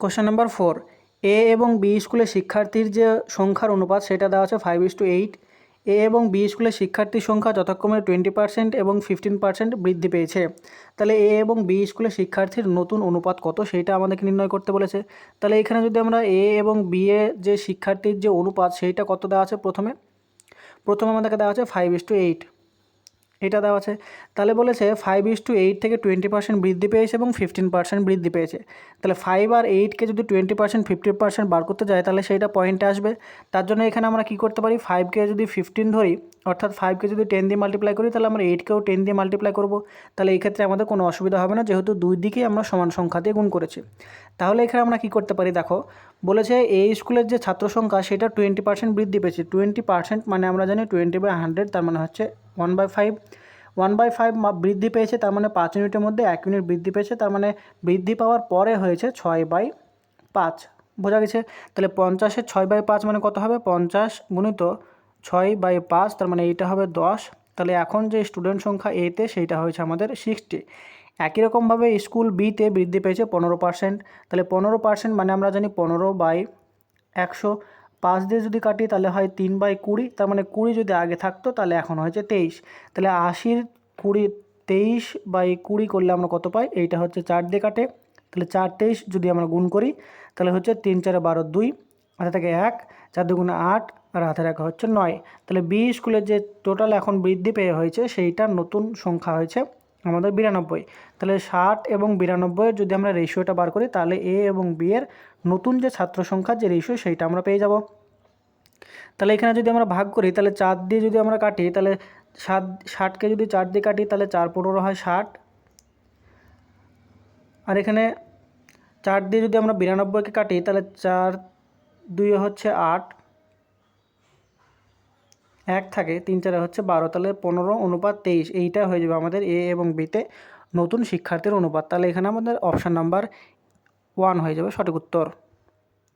Question number four এ এবং B স্কুলের শিক্ষার্থীর যে সংখ্যার অনুপাত সেটা দেওয়া আছে five is to eight A এবং বি স্কুলের শিক্ষার্থীর সংখ্যা যথাক্রমে টোয়েন্টি পার্সেন্ট এবং ফিফটিন পার্সেন্ট বৃদ্ধি পেয়েছে। তাহলে এ এবং বি স্কুলের শিক্ষার্থীর নতুন অনুপাত কত সেইটা আমাদেরকে নির্ণয় করতে বলেছে। তাহলে এখানে যদি আমরা এ এবং বি এ যে শিক্ষার্থীর যে অনুপাত সেইটা কত দেওয়া আছে প্রথমে? প্রথমে আমাদেরকে দেওয়া আছে ফাইভ ইস টু এইট এটা দেওয়া আছে। তাহলে বলেছে ফাইভ ইস টু এইট থেকে টোয়েন্টি পার্সেন্ট বৃদ্ধি পেয়েছে এবং ফিফটিন পার্সেন্ট বৃদ্ধি পেয়েছে। তাহলে ফাইভ আর এইটকে যদি টোয়েন্টি পার্সেন্ট ফিফটি পার্সেন্ট বার করতে যায়, তাহলে সেইটা পয়েন্টে আসবে। তার জন্য এখানে আমরা কী করতে পারি? ফাইভকে যদি ফিফটিন ধরি, অর্থাৎ ফাইভকে যদি টেন দিয়ে মাল্টিপ্লাই করি, তাহলে আমরা এইটকেও টেন দিয়ে মাল্টিপ্লাই করব। তাহলে এই ক্ষেত্রে আমাদের কোনো অসুবিধা হবে না, যেহেতু দুই দিকেই আমরা সমান সংখ্যা দিয়ে গুণ করেছি। তাহলে এখানে আমরা কী করতে পারি? দেখো, বলেছে এই স্কুলের যে ছাত্র সংখ্যা, সেটা টোয়েন্টি পার্সেন্ট বৃদ্ধি পেয়েছে। টোয়েন্টি পার্সেন্ট মানে আমরা জানি টোয়েন্টি বাই হান্ড্রেড তার মানে হচ্ছে one by five one by five বৃদ্ধি পেয়েছে, তার মানে পাঁচ ইউনিটের মধ্যে এক ইউনিট বৃদ্ধি পেয়েছে, তার মানে বৃদ্ধি পাওয়ার পরে হয়েছে ছয় বাই পাঁচ। বোঝা গেছে? তাহলে পঞ্চাশের ছয় বাই পাঁচ মানে কত হবে? পঞ্চাশ গুণিত ছয় বাই পাঁচ, তার মানে এইটা হবে দশ। তাহলে এখন যে স্টুডেন্ট সংখ্যা এতে সেইটা হয়েছে আমাদের সিক্সটি একই রকমভাবে স্কুল বিতে বৃদ্ধি পেয়েছে পনেরো পার্সেন্ট তাহলে পনেরো পার্সেন্ট মানে আমরা জানি পনেরো বাই একশো। পাঁচ দিয়ে যদি কাটি তাহলে হয় তিন বাই কুড়ি, তার মানে কুড়ি যদি আগে থাকতো তাহলে এখন হয়েছে তেইশ। তাহলে আশির কুড়ি তেইশ বাই কুড়ি করলে আমরা কত পাই? এইটা হচ্ছে চার দিয়ে কাটে। তাহলে চার তেইশ যদি আমরা গুণ করি, তাহলে হচ্ছে তিন চারে বারো দুই হাতে থাকে এক, চার দুগুণে আট, আর হাতে রাখা হচ্ছে নয়। তাহলে বি স্কুলের যে টোটাল এখন বৃদ্ধি পেয়ে হয়েছে সেইটার নতুন সংখ্যা হয়েছে। আমাদের বিরানব্বই। তাহলে ষাট এবং বিরানব্বইয়ের যদি আমরা রেশিওটা বার করি, তাহলে এ এবং বি এর নতুন যে ছাত্র সংখ্যার যে রেশিও সেইটা আমরা পেয়ে যাব। তাহলে এখানে যদি আমরা ভাগ করি, তাহলে চার দিয়ে যদি আমরা কাটি, তাহলে সাত ষাটকে যদি চার দিয়ে কাটি, তাহলে চার পনেরো হয় ষাট। আর এখানে চার দিয়ে যদি আমরা বিরানব্বইকে কাটি, তাহলে চার দুই হচ্ছে আট। এক থাকে, তিন চারে হচ্ছে বারো, তাহলে পনেরো অনুপাত তেইশ, এইটা হয়ে যাবে আমাদের এ এবং বিতে নতুন শিক্ষার্থীর অনুপাত। তাহলে এখানে আমাদের অপশান নাম্বার ওয়ান হয়ে যাবে সঠিক উত্তর।